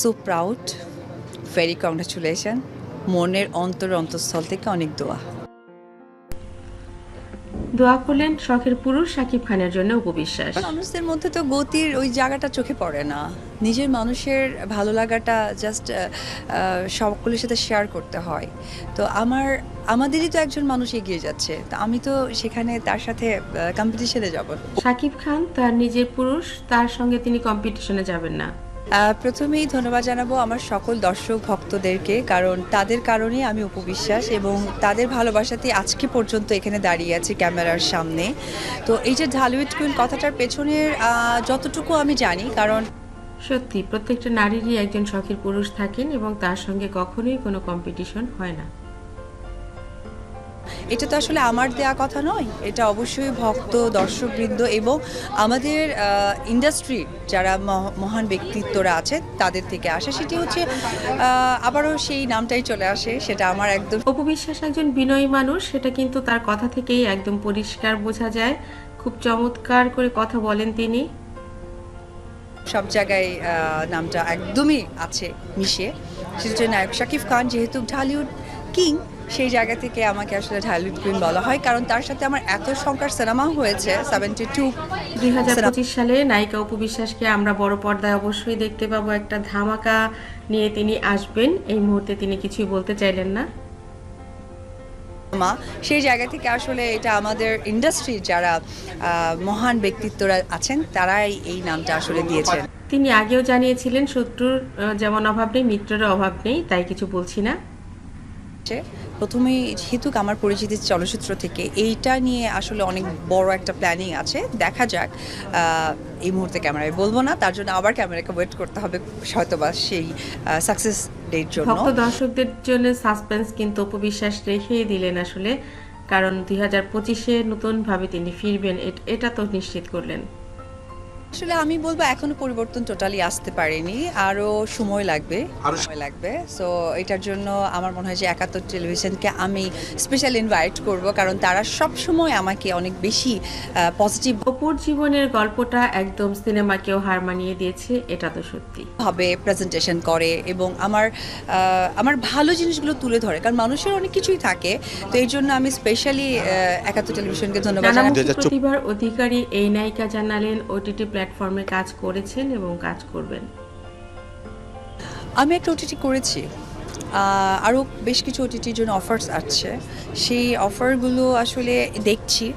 So proud very congratulation মনের অন্তর অন্তঃস্থল থেকে অনেক দোয়া। দোয়া করলেন শখের পুরুষ সাকিব খানের জন্য উপবিশ্বাস। মানুষদের মধ্যে তো গতির ওই জায়গাটা চোখে পড়ে না। নিজের মানুষের ভালো লাগাটা জাস্ট সকলের সাথে শেয়ার করতে হয়। তো আমার আমাদেরই তো একজন মানুষ এগিয়ে যাচ্ছে। তো আমি তো সেখানে তার সাথে কম্পিটিশনে যাব। সাকিব খান তার নিজের পুরুষ তার সঙ্গে তিনি কম্পিটিশনে যাবেন না। প্রথমেই ধন্যবাদ জানাব আমার সকল দর্শক ভক্তদেরকে, কারণ তাদের কারণে আমি উপবিশ্বাস এবং তাদের ভালোবাসাতে আজকে পর্যন্ত এখানে দাঁড়িয়ে আছি ক্যামেরার সামনে। তো এই যে ঢালুইট কুইন কথাটার পেছনের যতটুকু আমি জানি, কারণ সত্যি, প্রত্যেকটা নারীরই একজন শখের পুরুষ থাকেন এবং তার সঙ্গে কখনোই কোনো কম্পিটিশন হয় না। এটা তো আসলে আমার দেয়া কথা নয় এটা অবশ্যই ভক্ত দর্শকবৃন্দ এবং আমাদের ইন্ডাস্ট্রির যারা মহ- মহান ব্যক্তিত্বরা আছে তাদের থেকে আসে। সেটি হচ্ছে আবারও সেই নামটাই চলে আসে সেটা আমার একদম উপবিশ্বাস একজন বিনয়ী মানুষ সেটা কিন্তু তার কথা থেকেই একদম পরিষ্কার বোঝা যায়। খুব চমৎকার করে কথা বলেন তিনি। সব জায়গায় নামটা একদমই আছে মিশে। সেটা নায়ক শাকিব খান যেহেতু ঢালিউড কিং সেই জায়গা থেকে আমাকে আসলে ঢালিউড কুইন বলা হয়। কারণ তার সাথে আমার এত সংখ্যার সিনেমা হয়েছে সেভেন্টি টু দুই হাজার পঁচিশ সালে নায়িকা উপবিশ্বাসকে আমরা বড় পর্দায় অবশ্যই দেখতে পাবো একটা ধামাকা নিয়ে তিনি আসবেন। এই মুহূর্তে তিনি কিছুই বলতে চাইলেন না। মা সেই জায়গা থেকে আসলে এটা আমাদের ইন্ডাস্ট্রির যারা মহান ব্যক্তিত্বরা আছেন তারাই এই নামটা আসলে দিয়েছেন। তিনি আগেও জানিয়েছিলেন শত্রুর যেমন অভাব নেই মিত্রের অভাব নেই তাই কিছু বলছি না। হচ্ছে, প্রথমেই যেহেতু আমার পরিচিতি চলচ্চিত্র থেকে এইটা নিয়ে আসলে অনেক বড় একটা প্ল্যানিং আছে। দেখা যাক এই মুহূর্তে ক্যামেরায় বলব না তার জন্য আবার ক্যামেরাকে ওয়েট করতে হবে হয়তোবা সেই সাকসেস ডেট জন্য। ভক্ত দর্শকদের জন্য সাসপেন্স কিন্তু উপবিশ্বাস রেখেই দিলেন আসলে কারণ দুই হাজার পঁচিশে নতুনভাবে তিনি ফিরবেন এটা তো নিশ্চিত করলেন। আসলে আমি বলব এখনও পরিবর্তন টোটালি আসতে পারেনি। আরও সময় লাগবে সময় লাগবে। সো এটার জন্য আমার মনে হয় যে একাত্তর টেলিভিশনকে আমি স্পেশাল ইনভাইট করব কারণ তারা সব সময় আমাকে অনেক বেশি পজিটিভ অপুর জীবনের গল্পটা একদম সিনেমাকেও হার মানিয়ে দিয়েছে এটা তো সত্যি। ভাবে প্রেজেন্টেশন করে এবং আমার আহ, আমার ভালো জিনিসগুলো তুলে ধরে কারণ মানুষের অনেক কিছুই থাকে। তো এই জন্য আমি স্পেশালি একাত্তর টেলিভিশনকে ধন্যবাদ জানাই। নানামুখী 2024 প্রতিভার অধিকারী এই নায়িকা জানালেন ওটিটি প্ল্যাটফর্মে কাজ করেছেন এবং কাজ করবেন। আমি একটা ওটিটি করেছি। আরও বেশ কিছু ওটিটির জন্য অফার্স আসছে সেই অফারগুলো আসলে দেখছি।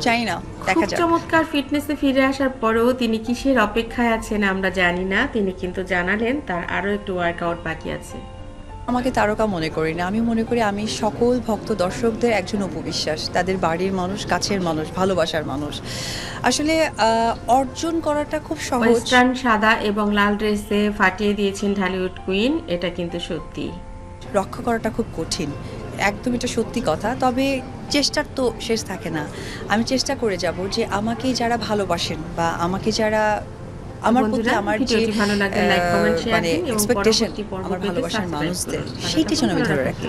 চাই না দেখা যাক। চমৎকার ফিটনেসে ফিরে আসার পরেও তিনি কিসের অপেক্ষায় আছেন আমরা জানি না। তিনি কিন্তু জানালেন তার আরও একটু ওয়ার্কআউট বাকি আছে। আমাকে তারকা মনে করি না। আমি মনে করি আমি সকল ভক্ত দর্শকদের একজন উপবিশ্বাস। তাদের বাড়ির মানুষ কাছের মানুষ ভালোবাসার মানুষ। আসলে অর্জন করাটা খুব সহজ। ওয়েস্টার্ন সাদা এবং লাল ড্রেসে ফাটিয়ে দিয়েছেন ঢালিউড কুইন এটা কিন্তু সত্যি। রক্ষা করাটা খুব কঠিন। একদম এটা সত্যি কথা। তবে চেষ্টার তো শেষ থাকে না। আমি চেষ্টা করে যাব যে আমাকে যারা ভালোবাসেন বা আমাকে যারা আমার প্রতি আমার যে ভালো লাগে লাইক কমেন্ট শেয়ার মানে এক্সপেকটেশন আমার ভালোবাসার মানুষদের। সেইটা যেন আমি ধরে রাখি।